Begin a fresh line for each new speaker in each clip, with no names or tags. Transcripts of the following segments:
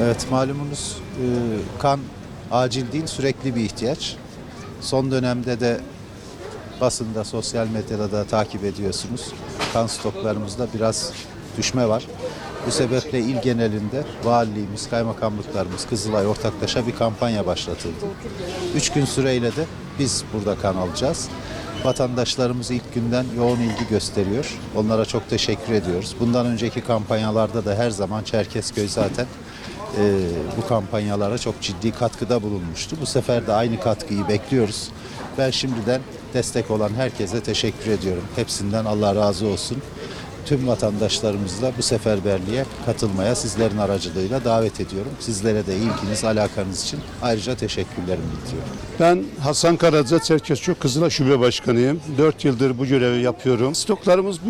Evet malumunuz e, kan acil değil sürekli bir ihtiyaç. Son dönemde de basında, sosyal medyada da takip ediyorsunuz. Kan stoklarımızda biraz düşme var. Bu sebeple il genelinde valiliğimiz, kaymakamlıklarımız, Kızılay ortaklaşa bir kampanya başlatıldı. Üç gün süreyle de biz burada kan alacağız. Vatandaşlarımız ilk günden yoğun ilgi gösteriyor. Onlara çok teşekkür ediyoruz. Bundan önceki kampanyalarda da her zaman Çerkezköy zaten e, bu kampanyalara çok ciddi katkıda bulunmuştu. Bu sefer de aynı katkıyı bekliyoruz. Ben şimdiden destek olan herkese teşekkür ediyorum. Hepsinden Allah razı olsun. Tüm vatandaşlarımızla bu seferberliğe katılmaya sizlerin aracılığıyla davet ediyorum. Sizlere de ilginiz, alakanız için ayrıca teşekkürlerimi bildiriyorum.
Ben Hasan Karaca, Çerkezköy Kızılay Şube Başkanıyım. 4 yıldır bu görevi yapıyorum. Stoklarımız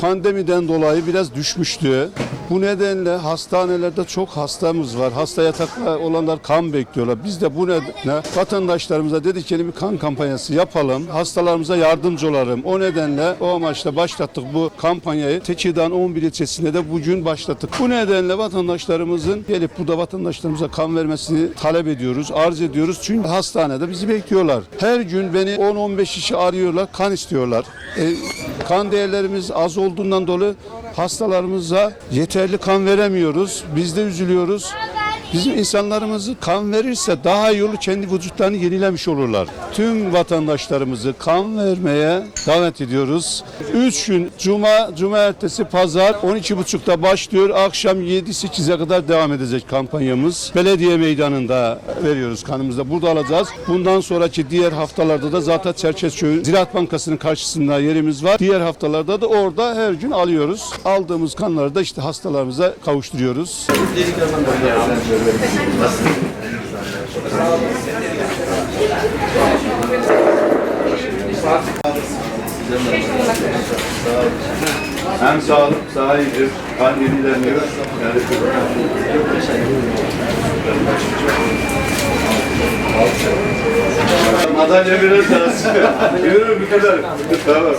pandemiden dolayı biraz düşmüştü. Bu nedenle hastanelerde çok hastamız var. Hasta yatakta olanlar kan bekliyorlar. Biz de bu nedenle vatandaşlarımıza dedik ki bir kan kampanyası yapalım. Hastalarımıza yardımcı olalım. O nedenle o amaçla başlattık bu kampanyayı. Tekirdağ 11 ilçesinde de bugün başlattık. Bu nedenle vatandaşlarımızın gelip burada vatandaşlarımıza kan vermesini talep ediyoruz, arz ediyoruz. Çünkü hastanede bizi bekliyorlar. Her gün beni 10-15 kişi arıyorlar, kan istiyorlar. E, kan değerlerimiz az olduğundan dolayı hastalarımıza yeterli kan veremiyoruz. Biz de üzülüyoruz. Bizim insanlarımızı kan verirse daha iyi olur, kendi vücutlarını yenilemiş olurlar. Tüm vatandaşlarımızı kan vermeye davet ediyoruz. 3 gün Cuma, Cuma ertesi Pazar 12.30'da başlıyor. Akşam 7-8'e kadar devam edecek kampanyamız. Belediye meydanında veriyoruz kanımızda. Burada alacağız. Bundan sonraki diğer haftalarda da zaten Çerkezköy Ziraat Bankası'nın karşısında yerimiz var. Diğer haftalarda da orada her gün alıyoruz. Aldığımız kanları da işte hastalarımıza kavuşturuyoruz.
Hem sağlık daha iyidir, kan yenileniyor. Yani Madalya biraz daha. Yürü bu kadar. Tamam.